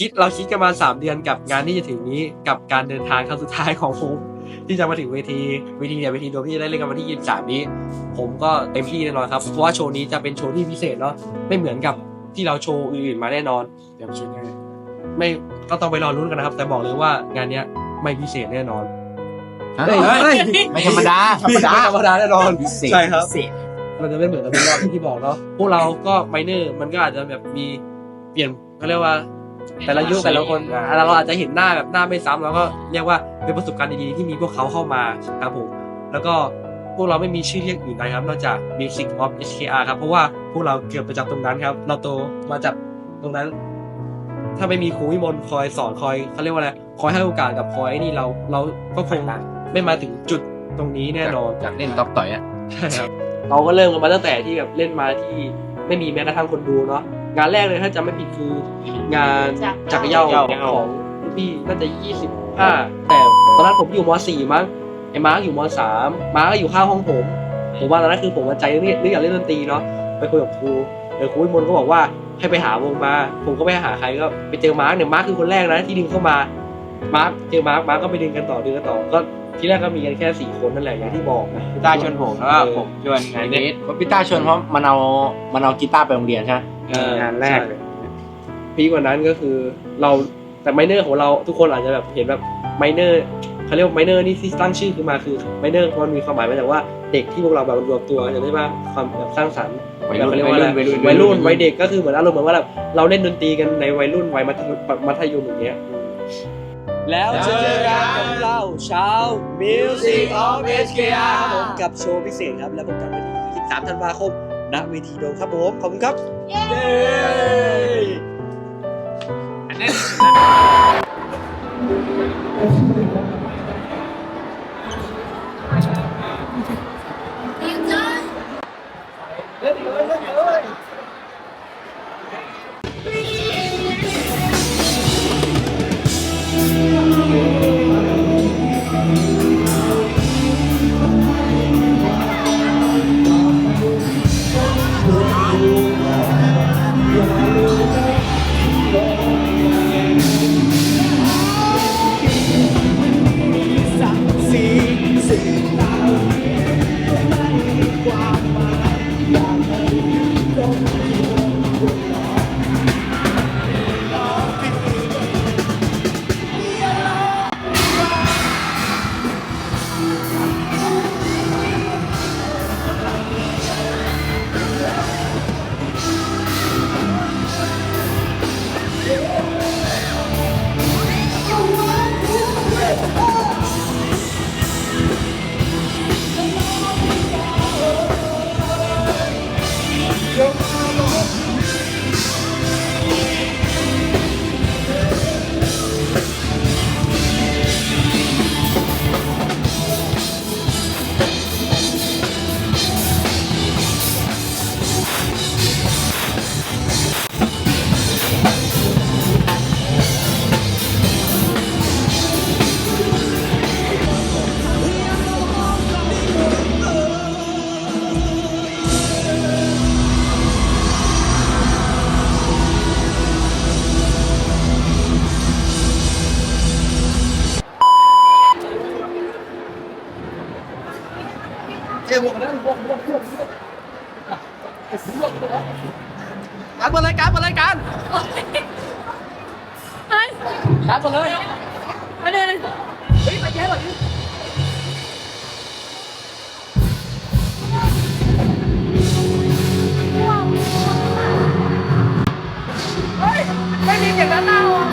คิดเราคิดกันมาสามเดือนกับงานที่จะถึงนี้กับการเดินทางครั้งสุดท้ายของผมที่จะมาถึงเวทีเวทีเนี่ยเวทีโดมที่จะได้เล่นกันวันที่ 23 นี้ ผมก็เต็มที่แน่นอนครับเพราะว่าโชว์นี้จะเป็นโชว์ที่พิเศษเนาะไม่เหมือนกับที่เราโชว์อื่นๆมาแน่นอนเตรียมชุดให้ไม่ก็ต้องไปรอรุ้นกันนะครับ แต่บอกเลยว่างานเนี้ยไม่พิเศษแน่นอนเฮ้ยเฮ้ยไม่ธรรมดาไม่ธรรมดาแน่นอนพิเศษใช่ครับพิเศษมันจะไม่เหมือนกับที่รอบที่บอกเนาะพวกเราก็ไมเนอร์มันก็อาจจะแบบมีเปลี่ยนเขาเรียกว่า แต่ละยุคแต่ละคนอะเราอาจจะเห็นหน้าแบบหน้าไม่ซ้ำแล้วก็เรียกว่าเป็นประสบการณ์ดีๆที่มีพวกเขาเข้ามาครับผมแล้วก็พวกเราไม่มีชื่อเรียกอื่นใดครับนอกจาก Music of HKR ครับเพราะว่าพวกเราเกิดมาจากตรงนั้นครับ เราโตมาจากตรงนั้น ถ้าไม่มีครูวิมลคอยสอนคอยเขาเรียกว่าอะไรคอยให้โอกาสกับคอยไอ้นี่เราเราก็คงไม่มาถึงจุดตรงนี้แน่นอนอยากเล่นต๊อกต่อยอะใช่ครับเราก็เริ่มกันมาตั้งแต่ที่แบบเล่นมาที่ไม่มีแม้กระทั่งคนดูเนาะ งานแรกเลยถ้าจำไม่ผิดคืองานจักรเย่าของพี่น่าจะยี่สิบห้าแต่ตอนนั้นผมอยู่มสี่มั้งไอ้มาร์กอยู่มสามมาร์กก็อยู่ข้างห้องผมผมว่าตอนนั้นคือผมมาใจเรื่องเรื่องอยากเล่นดนตรีเนาะไปคุยกับครูเออครูวิมลก็บอกว่าให้ไปหาวงมา ผมก็ไปหาใครก็ไปเจอมาร์กเนี่ยมาร์กคือคนแรกนะที่ดึงเข้ามามาร์กเจอมาร์กมาร์กก็ไปดึงกันต่อดึงกันต่อก็ที่แรกก็มีกันแค่สี่คนนั่นแหละอย่างที่บอกนะพี่ต้าชวนผมแล้วก็ผมชวนไอ้เนทพี่ต้าชวนเพราะมันเอามันเอากีตาร์ไปโรงเรียนใช่ไหมเอองานแรกเลยพีกว่านั้นก็คือเราแต่ไมเนอร์ของเราทุกคนอาจจะแบบเห็นแบบไมเนอร์เขาเรียกว่าไมเนอร์นี่ที่ตั้งชื่อขึ้นมาคือไมเนอร์มันมีความหมายมาจากว่าเด็กที่พวกเราแบบรวมตัวจะได้ว่าความแบบสร้างสรรค์วัยรุ่นเขาเรียกวัว่ายอะไรรุ่นวัยรุ่นวัยรุ่นวัยเด็กก็คือเหมือนอารมณ์เหมือนว่าแบบเราเล่นดนตรีกันในวัยรุ่นวัยมัธยมมัธยมอย่างเงี้ย แล้วเจอกันกับเราชาว Music of HKR ครับผมกับโชว์พิเศษครับ และพบกันวันที่ 23 ธันวาคม ณ เวทีโดมครับผม ขอบคุณครับ เย้ การเปิรยการเปิรยการไอ้การเปเลยไอ้เนี่ยเฮ้ยไปแย่หน่อยไม่มีอย่านั้นนะ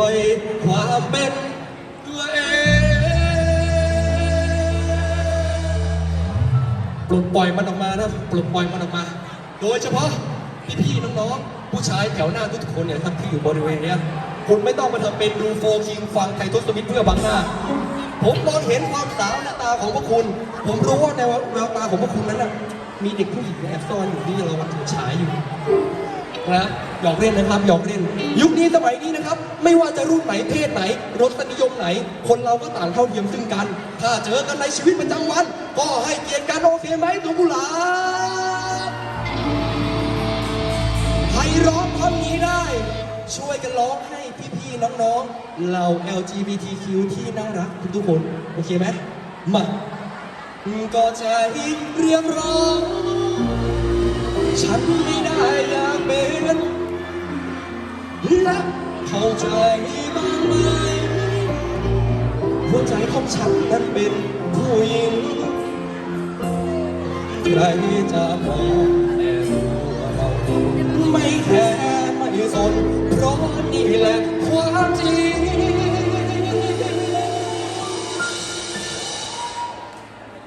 ดปล่อยความเป็นตัวเองปลดปล่อยมันออกมานะปลดปล่อยมันออกมา โดยเฉพาะพี่ๆน้องๆผู้ชายแถวหน้าทุกคนเนี่ยครับที่อยู่บริเวณเนี้ยคุณไม่ต้องมาทำเป็นดูโฟคิงฟังไทยทศมิตรเพื่อบังหน้า ผมมองเห็นความสาวหน้าตาของพวกคุณ ผมรู้ว่าในแววตาของพวกคุณนั้นน่ะมีเด็กผู้หญิงแอบซ่อนอยู่ที่เรากำลังฉายอยู่ นะหยอกเล่นนะครับหยอกเล่น ยุคนี้สมัยนี้นะครับ ไม่ว่าจะรุ่นไหนเพศไหน รสนิยมไหน คนเราก็ต่างเท่าเทียมซึ่งกัน ถ้าเจอกันในชีวิตประจำวัน ก็ให้เกียรติกันโอเคไหมตัวกุหลาบใครร้องท่อนนี้ได้ ช่วยกันร้องให้พี่ๆน้องๆเรา LGBTQ ที่น่ารักทุกคนโอเคไหมมาก็ใจเรียกร้อง ฉันไม่ได้อยากเป็นและเข้าใจบ้างไหมหัวใจของฉันนั้นเป็นผู้หญิงใครจะมองแต่ตัวเราไม่แคร์ไม่สนเพราะนี่แหละความจริง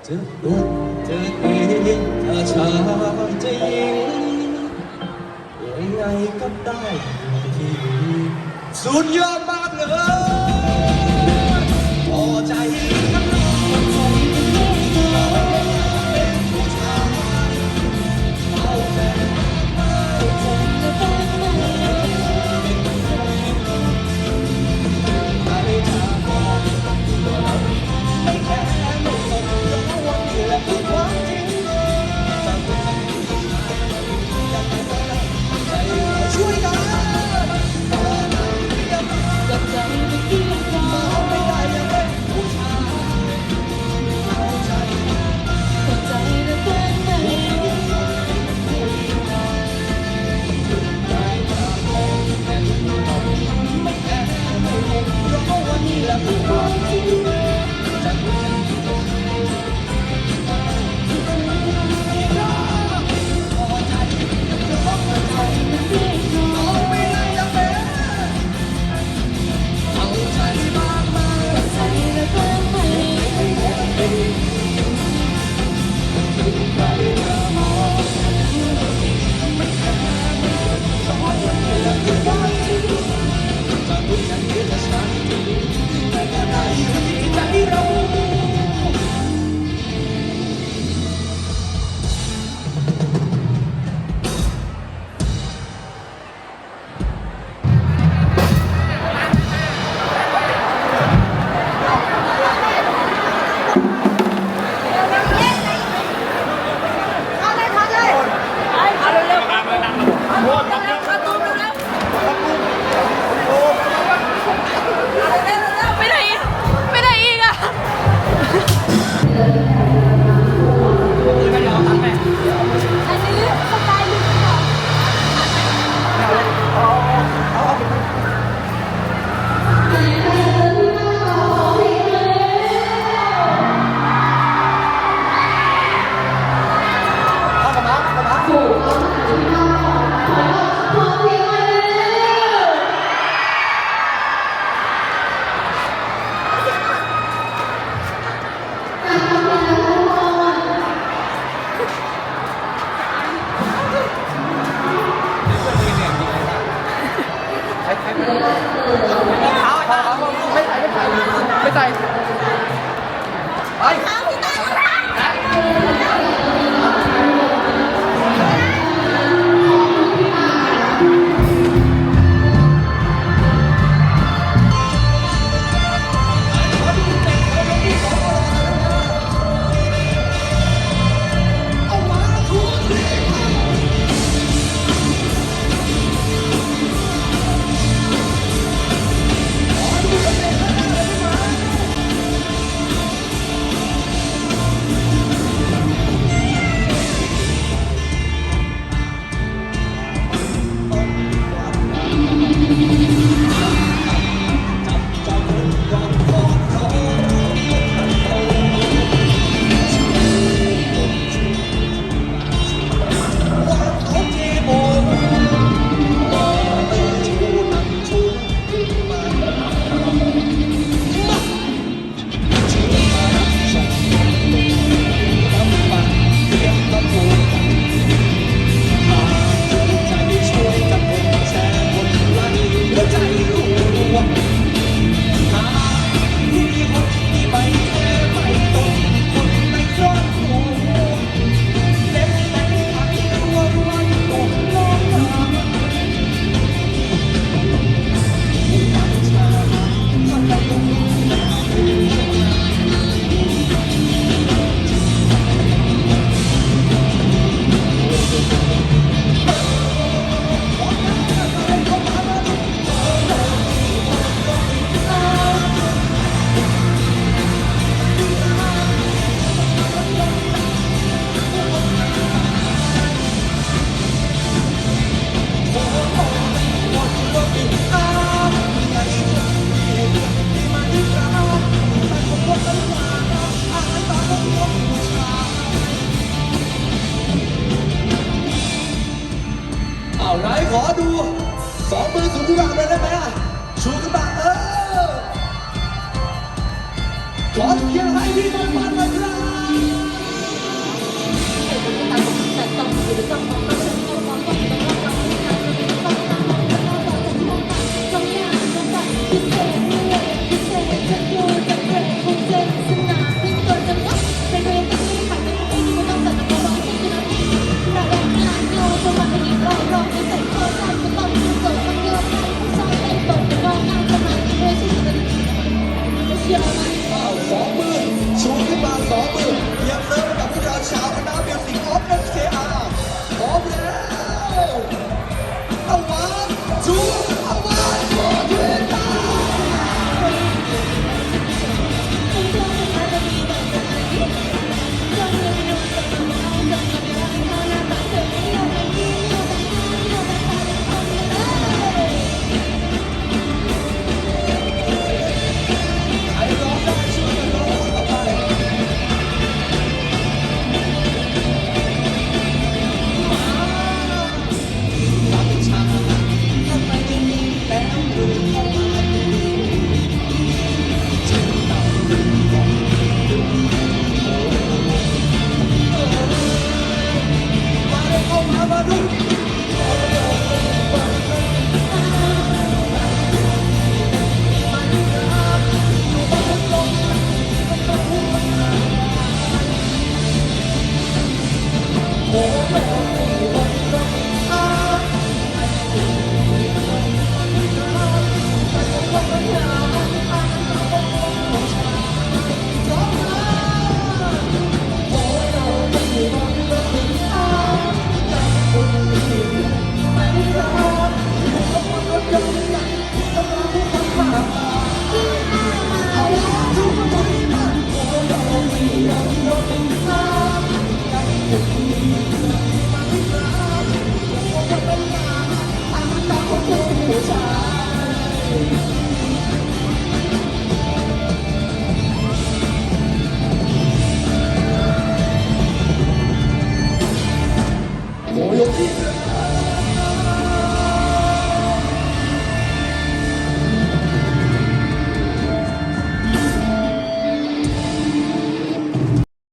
จะดุจะดีจะช้าจะยิ่ง ก็ได้ทีสุดยอดมากเลย